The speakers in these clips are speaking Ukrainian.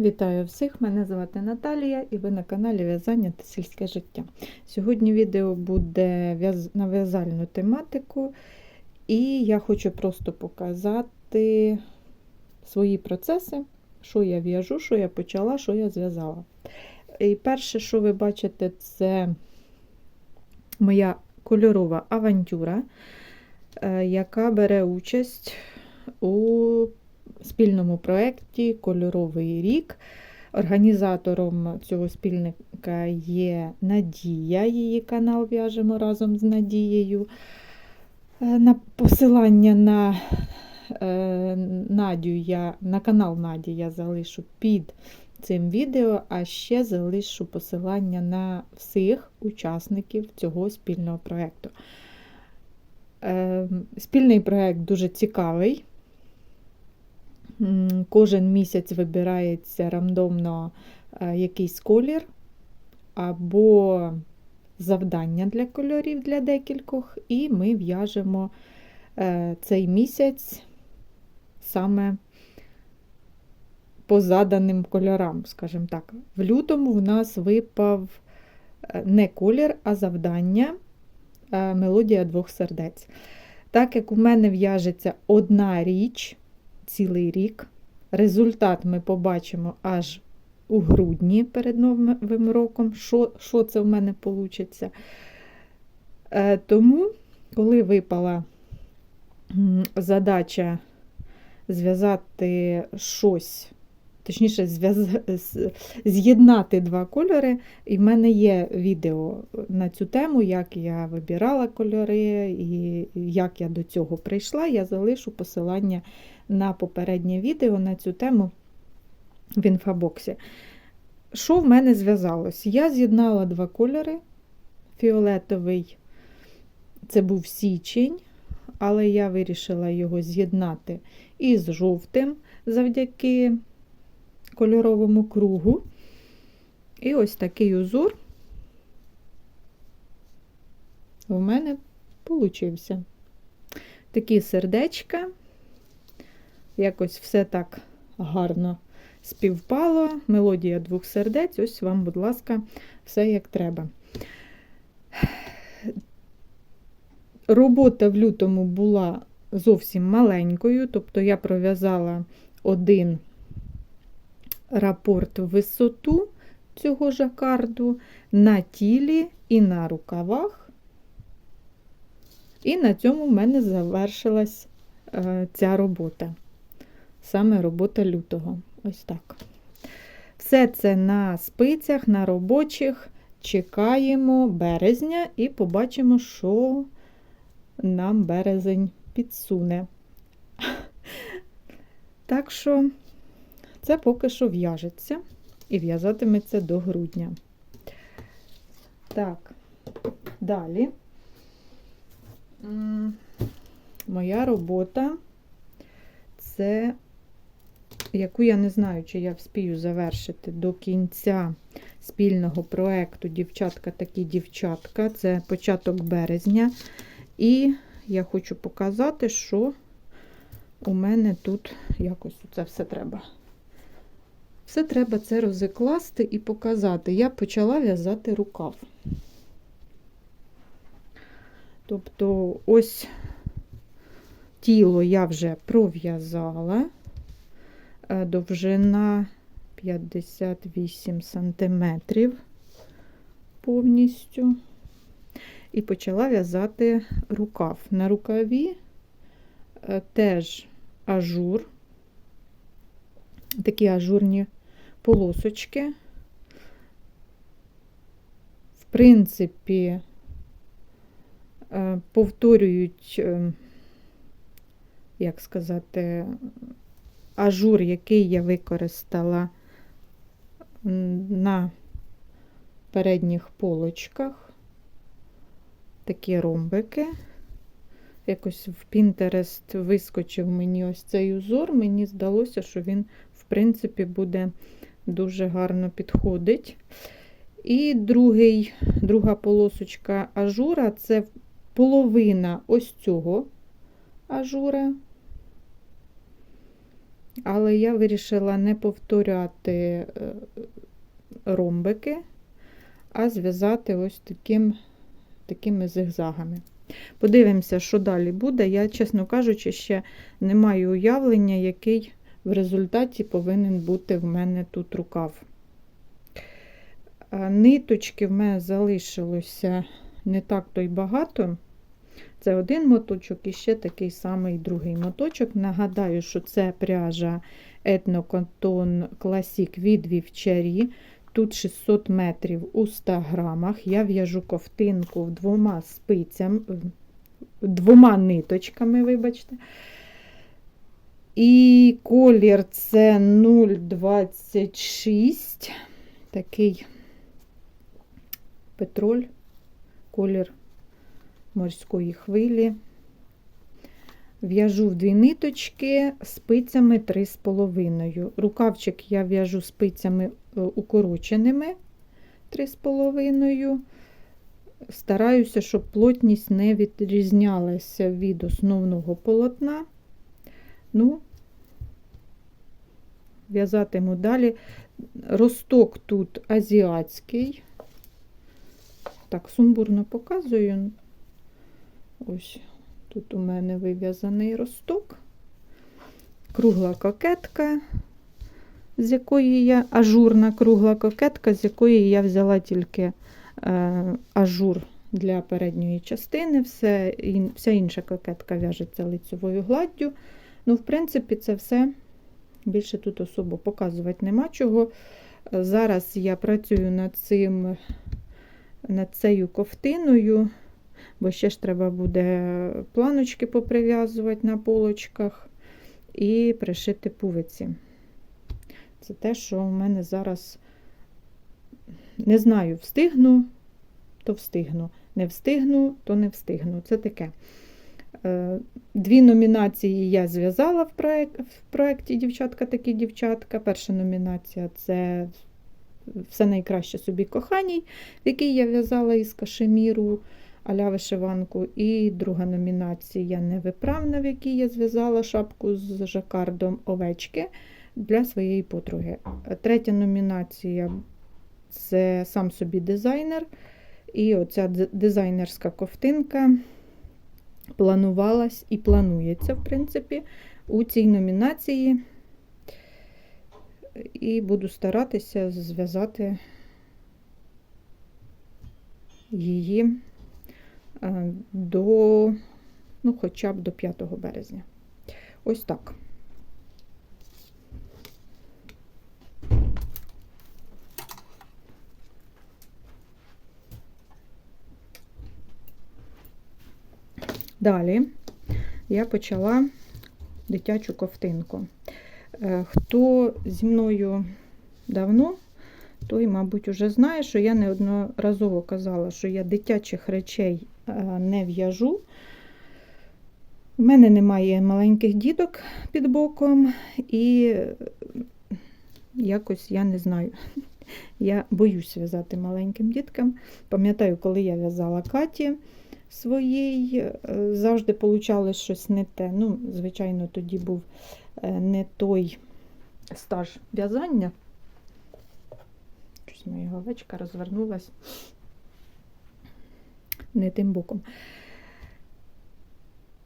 Вітаю всіх! Мене звати Наталія і ви на каналі В'язання та сільське життя. Сьогодні відео буде на в'язальну тематику, і я хочу просто показати свої процеси, що я в'яжу, що я почала, що я зв'язала. І перше, що ви бачите, це моя кольорова авантюра, е, яка бере участь у спільному проєкті Кольоровий рік. Організатором цього спільника є Надія, її канал в'яжемо разом з Надією. Е, На посилання на е, Надю я, на канал Наді я залишу під цим відео, а ще залишу посилання на всіх учасників цього спільного проєкту. Е, Спільний проєкт дуже цікавий. Кожен місяць вибирається рандомно е, якийсь колір або завдання для кольорів для декількох, і ми в'яжемо е, цей місяць саме по заданим кольорам, скажімо так. В лютому в нас випав е, не колір, а завдання мелодія двох сердець. Так як у мене в'яжеться одна річ цілий рік. Результат ми побачимо аж у грудні перед Новим роком, що, що це в мене вийде. Тому, коли випала задача зв'язати щось, точніше, з'єднати два кольори, і в мене є відео на цю тему, як я вибирала кольори і як я до цього прийшла, я залишу посилання на попереднє відео на цю тему в інфобоксі. Що в мене зв'язалось? Я з'єднала два кольори. Фіолетовий це був січень, але я вирішила його з'єднати із жовтим завдяки кольоровому кругу. І ось такий узор у мене получився. Такі сердечка якось все так гарно співпало. Мелодія двох сердець. Ось вам, будь ласка, все як треба. Робота в лютому була зовсім маленькою, тобто я пров'язала один рапорт висоту цього жакарду на тілі і на рукавах. І на цьому в мене завершилась е, ця робота саме робота лютого. Ось так. Все це на спицях, на робочих. Чекаємо березня і побачимо, що нам березень підсуне. Так що це поки що в'яжеться і в'язатиметься до грудня. Так, далі. Моя робота це яку я не знаю, чи я вспію завершити до кінця спільного проєкту Дівчатка такі дівчатка. Це початок березня. І я хочу показати, що у мене тут якось це все треба. Все треба це розкласти і показати. Я почала в'язати рукав. Тобто, ось тіло я вже пров'язала. Е, довжина 58 сантиметрів повністю. І почала в'язати рукав. На рукаві е, теж ажур, такі ажурні полосочки. В принципі, е, повторюють, як сказати, ажур, який я використала на передніх полочках, такі ромбики. Якось в Pinterest вискочив мені ось цей узор, мені здалося, що він, в принципі, буде дуже гарно підходить. І другий, друга полосочка ажура це половина ось цього ажура. але я вирішила не повторяти е, ромбики, а зв'язати ось таким, такими зигзагами. Подивимося, що далі буде. Я, чесно кажучи, ще не маю уявлення, який в результаті повинен бути в мене тут рукав. Ниточки в мене залишилося не так то й багато. Це один моточок і ще такий самий другий моточок. Нагадаю, що це пряжа Етноконтон Класік від вівчарі. Тут 600 метрів у 100 грамах. Я в'яжу ковтинку двома спицями, двома ниточками, вибачте. І колір це 0,26. Такий петроль, колір морської хвилі. В'яжу в дві ниточки спицями 3,5. Рукавчик я в'яжу спицями е, укороченими 3,5. Стараюся, щоб плотність не відрізнялася від основного полотна. Ну, в'язатиму далі. Росток тут азіатський. Так, сумбурно показую. Ось тут у мене вив'язаний росток, кругла кокетка, з якої я ажурна кругла кокетка, з якої я взяла тільки е, ажур для передньої частини. Все, ін, Вся інша кокетка в'яжеться лицевою гладдю. Ну, в принципі, це все більше тут особо показувати нема чого. Зараз я працюю над цим, над цією ковтиною бо ще ж треба буде планочки поприв'язувати на полочках і пришити пувиці. Це те, що в мене зараз не знаю, встигну, то встигну. Не встигну, то не встигну. Це таке. Е, дві номінації я зв'язала в, проєк... в проєкті Дівчатка такі дівчатка. Перша номінація це все найкраще собі коханій, в якій я в'язала із кашеміру аля вишиванку. І друга номінація невиправна, в якій я зв'язала шапку з жакардом овечки для своєї подруги. Третя номінація це сам собі дизайнер. І оця дизайнерська ковтинка планувалась і планується, в принципі, у цій номінації. І буду старатися зв'язати її Е, до, ну, хоча б до 5 березня. Ось так. Далі я почала дитячу ковтинку. Е, хто зі мною давно, той, мабуть, уже знає, що я неодноразово казала, що я дитячих речей Е, не в'яжу. У мене немає маленьких діток під боком, і якось я не знаю. Я боюсь в'язати маленьким діткам. Пам'ятаю, коли я в'язала Каті своїй, е, завжди получалось щось не те. Ну, Звичайно, тоді був е, не той стаж в'язання. Щось моя головечка розвернулась не тим боком.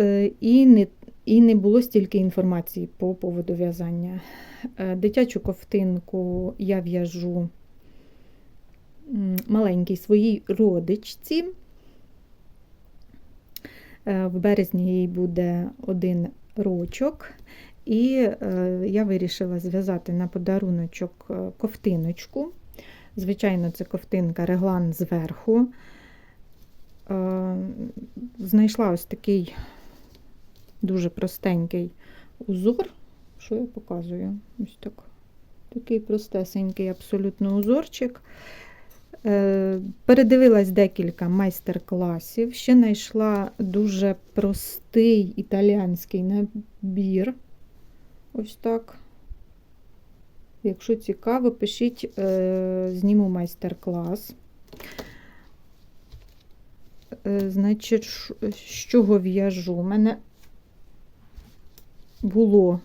Е, і не і не було стільки інформації по поводу в'язання. Дитячу ковтинку я в'яжу маленькій своїй родичці. Е, в березні їй буде один рочок, і я вирішила зв'язати на подаруночок ковтиночку. Звичайно, це ковтинка реглан зверху. Е, знайшла ось такий дуже простенький узор. Що я показую? Ось так. Такий простесенький абсолютно узорчик. Е, передивилась декілька майстер-класів. Ще знайшла дуже простий італіанський набір. Ось так. Якщо цікаво, пишіть, е, зніму майстер-клас. Е, значить, з чого в'яжу? У мене було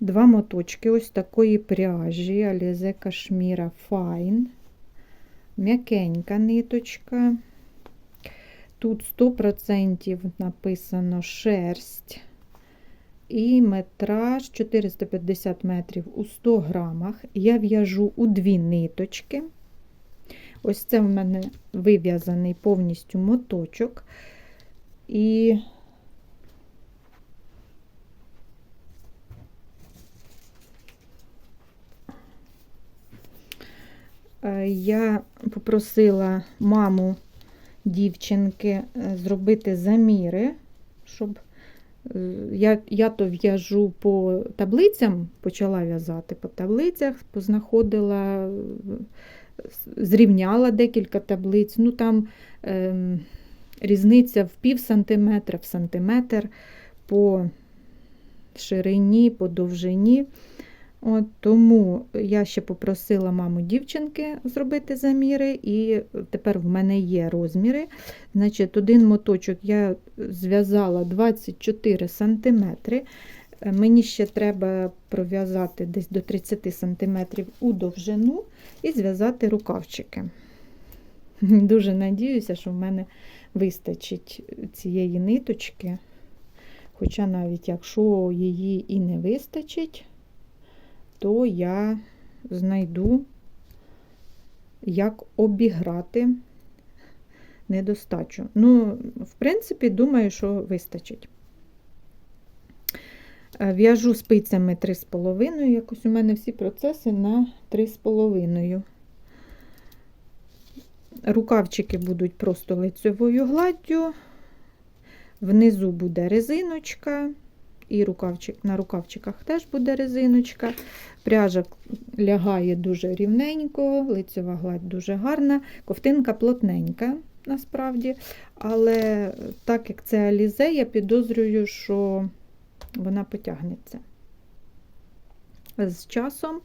два моточки ось такої пряжі Alize Кашміра Fine. М'якенька ниточка. Тут 100% написано шерсть. І метраж 450 метрів у 100 грамах. Я в'яжу у дві ниточки. Ось це в мене вив'язаний повністю моточок. І я попросила маму дівчинки е, зробити заміри, щоб е, я, я то в'яжу по таблицям, почала в'язати по таблицях, познаходила, е, зрівняла декілька таблиць. Ну там ем, різниця в пів сантиметра, в сантиметр по ширині, по довжині. От, Тому я ще попросила маму дівчинки зробити заміри, і тепер в мене є розміри. Значить, Один моточок я зв'язала 24 см. Мені ще треба пров'язати десь до 30 см у довжину і зв'язати рукавчики. Дуже надіюся, що в мене вистачить цієї ниточки. Хоча навіть якщо її і не вистачить, то я знайду, як обіграти недостачу. Ну, в принципі, думаю, що вистачить. Е, в'яжу спицями 3,5, якось у мене всі процеси на 3,5. Рукавчики будуть просто лицьовою гладдю, внизу буде резиночка, і рукавчик, на рукавчиках теж буде резиночка. Пряжа лягає дуже рівненько, лицева гладь дуже гарна, ковтинка плотненька, насправді. Але так як це алізе, я підозрюю, що вона потягнеться. З часом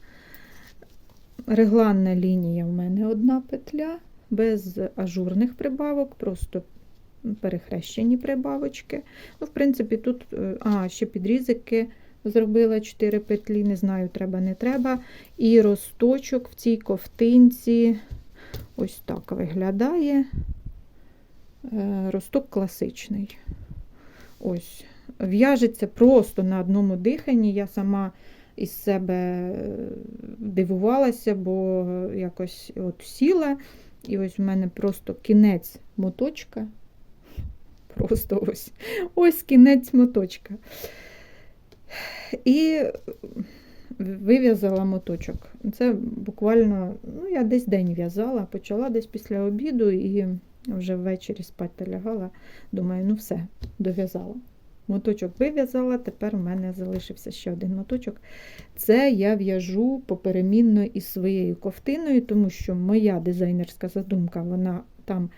регланна лінія в мене одна петля, без ажурних прибавок, просто перехрещені прибавочки. Ну, В принципі, тут, е, а, ще підрізики зробила 4 петлі, не знаю, треба, не треба. І росточок в цій ковтинці ось так виглядає. Е, росток класичний. Ось. В'яжеться просто на одному диханні. Я сама із себе е, дивувалася, бо якось от сіла, і ось в мене просто кінець моточка. Просто ось ось кінець моточка. І вив'язала моточок. Це буквально, ну, я десь день в'язала, почала десь після обіду і вже ввечері спати лягала. Думаю, ну все, дов'язала. Моточок вив'язала, тепер у мене залишився ще один моточок. Це я в'яжу поперемінно із своєю ковтиною, тому що моя дизайнерська задумка, вона там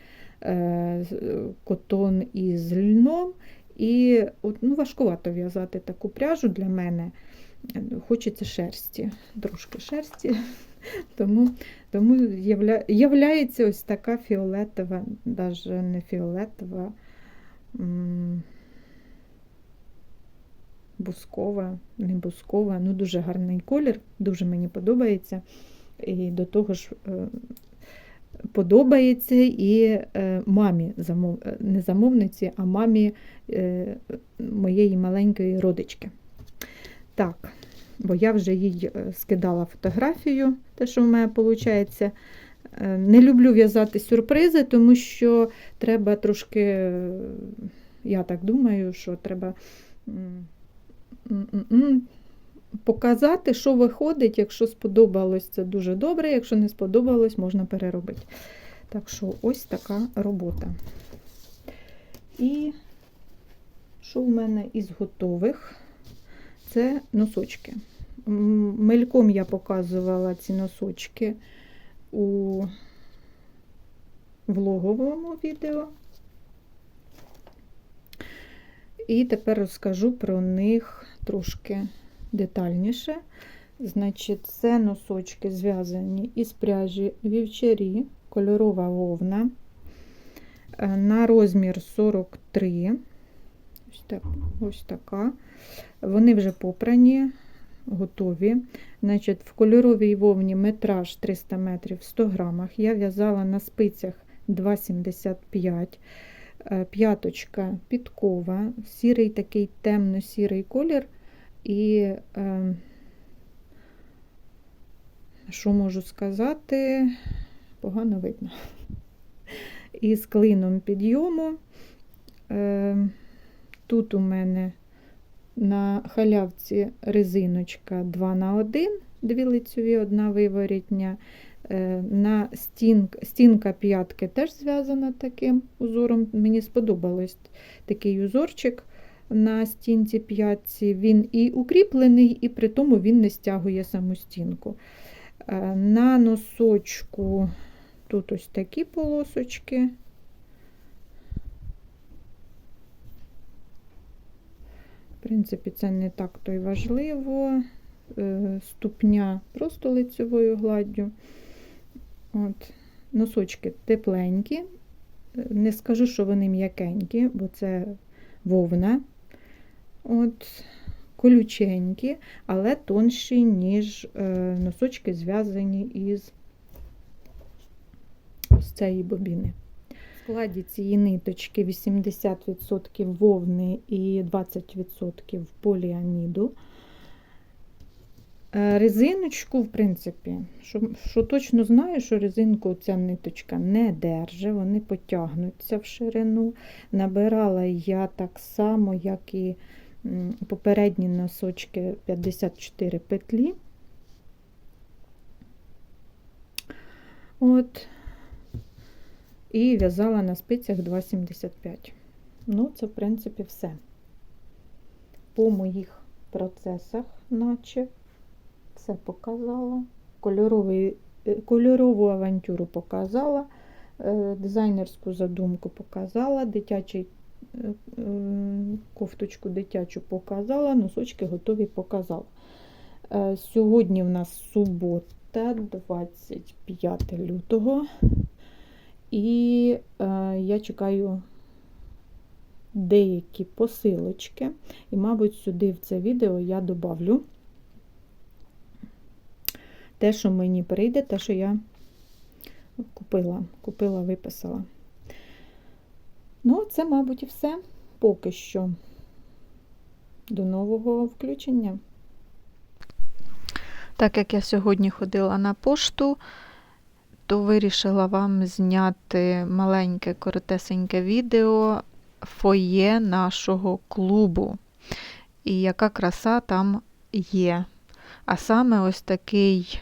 котон із льном. І от, ну, важкувато в'язати таку пряжу для мене. Хочеться шерсті, трошки шерсті. Тому тому явля, являється ось така фіолетова, навіть не фіолетова, бускова, не бускова, ну дуже гарний колір, дуже мені подобається. І до того ж е, подобається і е, мамі, замов... не замовниці, а мамі е, моєї маленької родички. Так, бо я вже їй скидала фотографію, те, що в мене виходить. Не люблю в'язати сюрпризи, тому що треба трошки, я так думаю, що треба показати, що виходить, якщо сподобалось, це дуже добре, якщо не сподобалось, можна переробити. Так що ось така робота. І що в мене із готових? Це носочки. Мельком я показувала ці носочки у влоговому відео. І тепер розкажу про них трошки детальніше. Значить, це носочки зв'язані із пряжі вівчарі, кольорова вовна е, на розмір 43. Ось, так, ось така. Вони вже попрані, готові. Значить, в кольоровій вовні метраж 300 метрів в 100 грамах. Я в'язала на спицях 2,75. Е, П'яточка підкова, сірий такий темно-сірий колір. І е, що можу сказати, погано видно. І з клином підйому. Е, Тут у мене на халявці резиночка 2 на 1, дві лицьові, одна виворітня. Е, На стін, стінка п'ятки теж зв'язана таким узором. Мені сподобалось такий узорчик на стінці п'ятці. Він і укріплений, і при тому він не стягує саму стінку. Е, На носочку тут ось такі полосочки. В принципі, це не так то й важливо. Е, Ступня просто лицевою гладдю. От. Носочки тепленькі. Е, Не скажу, що вони м'якенькі, бо це вовна. От. Колюченькі, але тонші, ніж е, носочки зв'язані із ось цієї бобіни. В складі цієї ниточки 80% вовни і 20% поліаміду. Е, Резиночку, в принципі, що, що точно знаю, що резинку ця ниточка не держить, вони потягнуться в ширину. Набирала я так само, як і попередні носочки 54 петлі. От. І в'язала на спицях 2,75. Ну, це, в принципі, все. По моїх процесах, наче все показала. Кольоровий, е, кольорову авантюру показала, е, дизайнерську задумку показала, дитячий кофточку дитячу показала, носочки готові показала. Е, Сьогодні в нас субота, 25 лютого. І е, я чекаю деякі посилочки. І, мабуть, сюди в це відео я добавлю те, що мені прийде, те, що я купила, купила, виписала. Ну, це, мабуть, і все поки що. До нового включення. Так як я сьогодні ходила на пошту, то вирішила вам зняти маленьке коротесеньке відео фоє нашого клубу. І яка краса там є. А саме ось такий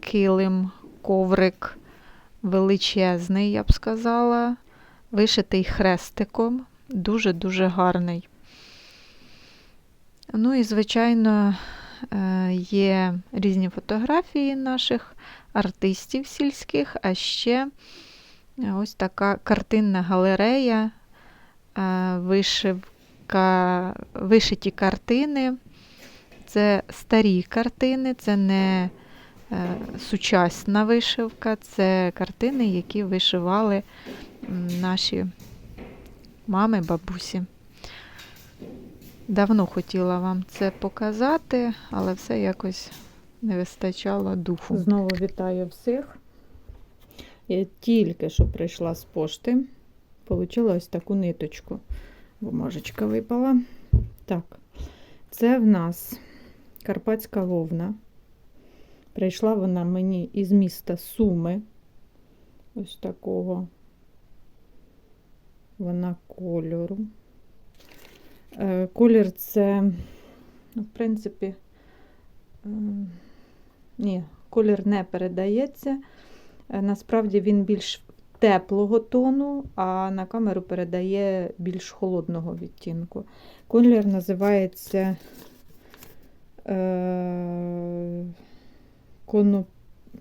килим, коврик величезний, я б сказала, вишитий хрестиком, дуже-дуже гарний. Ну і, звичайно, е, є різні фотографії наших артистів сільських, а ще ось така картинна галерея, е, вишивка, вишиті картини. Це старі картини, це не е, сучасна вишивка, це картини, які вишивали наші мами, бабусі. Давно хотіла вам це показати, але все якось не вистачало духу. Знову вітаю всіх. Я тільки що прийшла з пошти, отримала ось таку ниточку. Бумажечка випала. Так, це в нас карпатська вовна. Прийшла вона мені із міста Суми. Ось такого вона кольору. Е, Колір це, ну, в принципі, е, ні, колір не передається. Е, Насправді він більш теплого тону, а на камеру передає більш холодного відтінку. Колір називається е,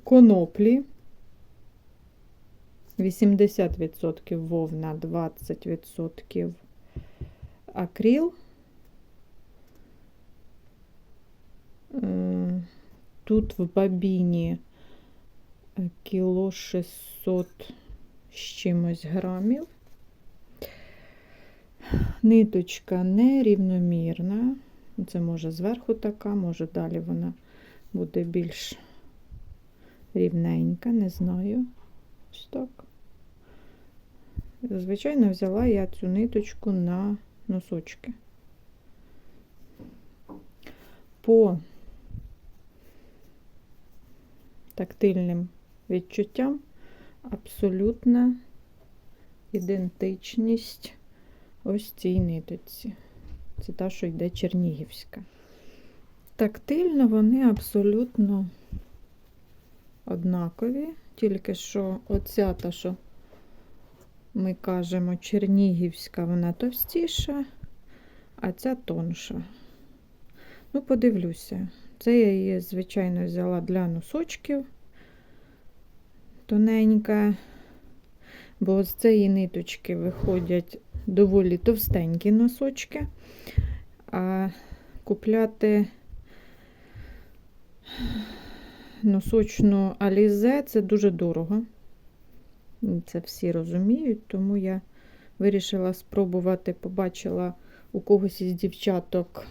коноплі. 80% вовна, 20% акрил. Е, Тут в бабіні е, кіло 600 з чимось грамів. ниточка нерівномірна. Це може зверху така, може далі вона буде більш рівненька, не знаю. Ось так. Звичайно, взяла я цю ниточку на носочки. По тактильним відчуттям абсолютна ідентичність ось цій ниточці. Це та, що йде чернігівська. Тактильно вони абсолютно однакові, тільки що оця та, що ми кажемо чернігівська, вона товстіша, а ця тонша. Ну, подивлюся. Це я її, звичайно, взяла для носочків тоненька, бо з цієї ниточки виходять доволі товстенькі носочки, а купляти носочну алізе це дуже дорого. Це всі розуміють, тому я вирішила спробувати, побачила у когось із дівчаток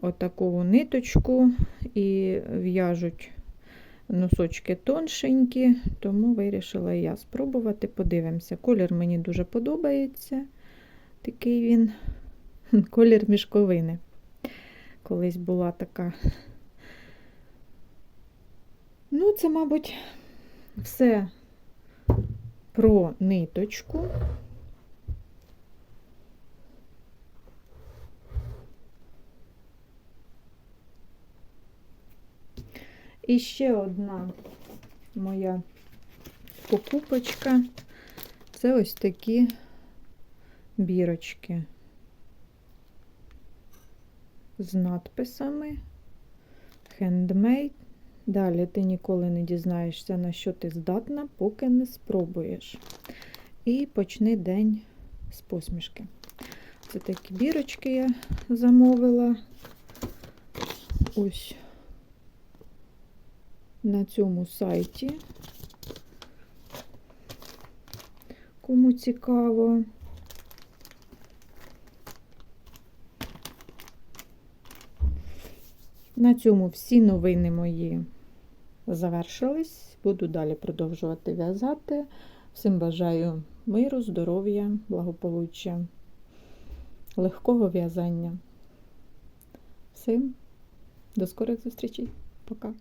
отаку ниточку і в'яжуть носочки тоншенькі, тому вирішила я спробувати. Подивимося. Колір мені дуже подобається. Такий він колір мішковини. Колись була така. Ну, це, мабуть, все про ниточку. І ще одна моя покупочка. Це ось такі бірочки з надписами Handmade. Далі ти ніколи не дізнаєшся, на що ти здатна, поки не спробуєш. І почни день з посмішки. Це такі бірочки я замовила. Ось на цьому сайті. Кому цікаво. На цьому всі новини мої завершились. Буду далі продовжувати в'язати. Всім бажаю миру, здоров'я, благополуччя, легкого в'язання. Всім до скорих зустрічей. Пока.